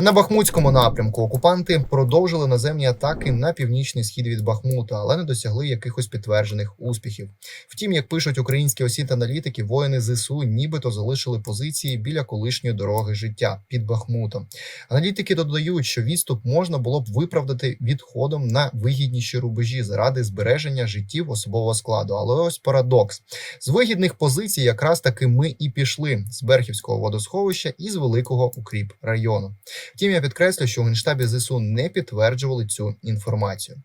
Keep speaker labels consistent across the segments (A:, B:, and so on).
A: На Бахмутському напрямку окупанти продовжили наземні атаки на північний схід від Бахмута, але не досягли якихось підтверджених успіхів. Втім, як пишуть українські осіт аналітики, воїни ЗСУ нібито залишили позиції біля колишньої дороги життя під Бахмутом. Аналітики додають, що відступ можна було б виправдати відходом на вигідніші рубежі заради збереження життів особового складу. Але ось парадокс: з вигідних позицій якраз таки ми і пішли з Берхівського водосховища і з великого укріп району. Втім, я підкреслю, що у генштабі ЗСУ не підтверджували цю інформацію.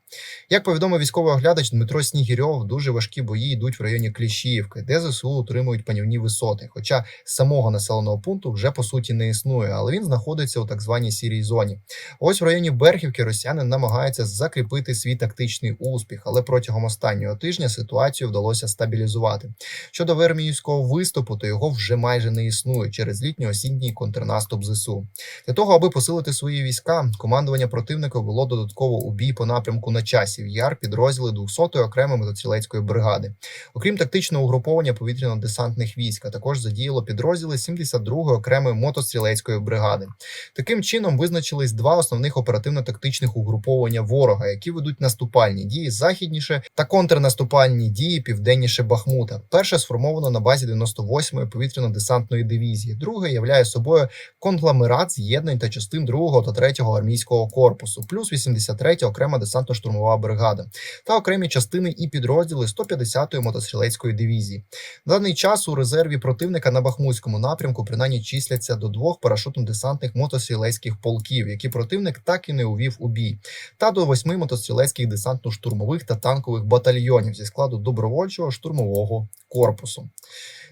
A: Як повідомив військовий оглядач Дмитро Снігірьов, дуже важкі бої йдуть в районі Кліщіївки, де ЗСУ утримують панівні висоти. Хоча самого населеного пункту вже по суті не існує, але він знаходиться у так званій сірій зоні. Ось в районі Берхівки росіяни намагаються закріпити свій тактичний успіх, але протягом останнього тижня ситуацію вдалося стабілізувати. Щодо верміївського виступу, то його вже майже не існує через літньо-осінній контрнаступ ЗСУ. Для того, аби посилити свої війська, командування противника було додатково у бій по напрямку на часів яр підрозділи 200-ї окремої мотострілецької бригади. Окрім тактичного угруповання повітряно-десантних військ, а також задіяло підрозділи 72-ї окремої мотострілецької бригади. Таким чином визначились два основних оперативно-тактичних угруповання ворога, які ведуть наступальні дії західніше та контрнаступальні дії південніше Бахмута. Перше сформовано на базі 98-ї повітряно-десантної дивізії, друге являє собою конгломерат з'єднань та частин 2 та 3 армійського корпусу, плюс 83-я окрема десантно-штурмова бригада та окремі частини і підрозділи 150-ї мотострілецької дивізії. На даний час у резерві противника на Бахмутському напрямку принаймні числяться до двох парашутно-десантних мотострілецьких полків, які противник так і не увів у бій, та до восьми мотострілецьких десантно-штурмових та танкових батальйонів зі складу добровольчого штурмового корпусу.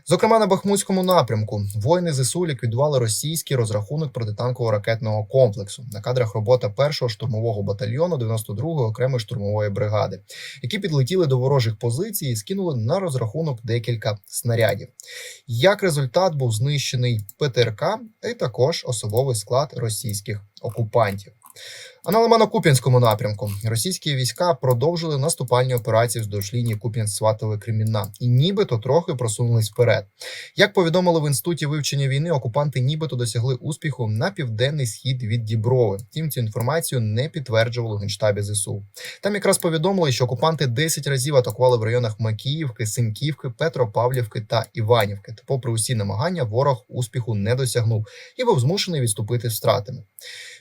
A: Зокрема, на Бахмутському напрямку воїни ЗСУ ліквідували російський розрахунок протитанкового ракетного комплексу на кадрах робота першого штурмового батальйону 92-ї окремої штурмової бригади, які підлетіли до ворожих позицій і скинули на розрахунок декілька снарядів. Як результат був знищений ПТРК і також особовий склад російських окупантів. А на Лимано-Куп'янському напрямку російські війська продовжили наступальні операції вздовж лінії Куп'янськ-Сватове Кремінна і нібито трохи просунулись вперед. Як повідомили в інституті вивчення війни, окупанти нібито досягли успіху на південний схід від Діброви. Втім, цю інформацію не підтверджували в генштабі ЗСУ. Там якраз повідомили, що окупанти 10 разів атакували в районах Макіївки, Синьківки, Петропавлівки та Іванівки. Та, попри усі намагання, ворог успіху не досягнув і був змушений відступити втратами.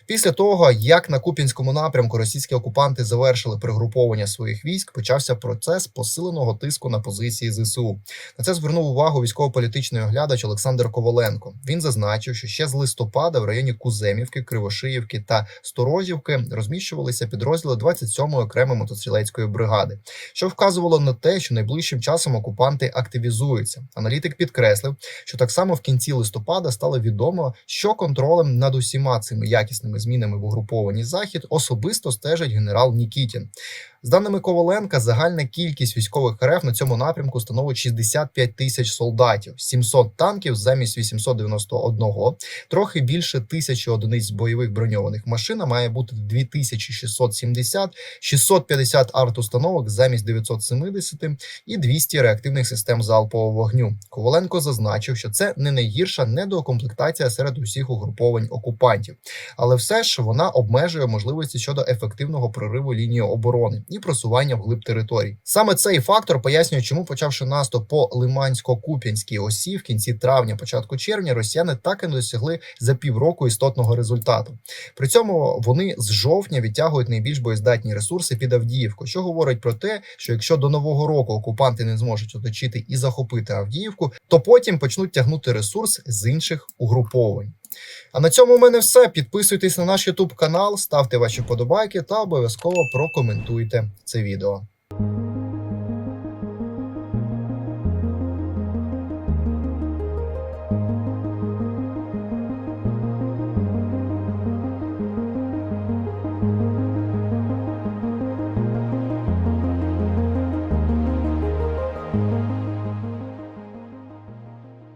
A: Після того, як на Куп'янському напрямку російські окупанти завершили пригруповання своїх військ, почався процес посиленого тиску на позиції ЗСУ. На це звернув увагу військово-політичний оглядач Олександр Коваленко. Він зазначив, що ще з листопада в районі Куземівки, Кривошиївки та Сторожівки розміщувалися підрозділи 27-ї окремої мотострілецької бригади, що вказувало на те, що найближчим часом окупанти активізуються. Аналітик підкреслив, що так само в кінці листопада стало відомо, що контролем над усіма цими якісними змінами в угрупованні захід особисто стежить генерал Нікітін. З даними Коваленка, загальна кількість військових РФ на цьому напрямку становить 65 тисяч солдатів, 700 танків замість 891, трохи більше тисячі одиниць бойових броньованих машин, має бути 2670, 650 арт-установок замість 970 і 200 реактивних систем залпового вогню. Коваленко зазначив, що це не найгірша недоукомплектація серед усіх угруповань окупантів, але все ж вона обмежує можливості щодо ефективного прориву лінії оборони і просування вглиб територій. Саме цей фактор пояснює, чому почавши наступ по Лимансько-Куп'янській осі в кінці травня, початку червня, росіяни так і не досягли за півроку істотного результату. При цьому вони з жовтня відтягують найбільш боєздатні ресурси під Авдіївку, що говорить про те, що якщо до нового року окупанти не зможуть оточити і захопити Авдіївку, то потім почнуть тягнути ресурс з інших угруповань. А на цьому у мене все. Підписуйтесь на наш YouTube канал, ставте ваші подобайки та обов'язково прокоментуйте це відео.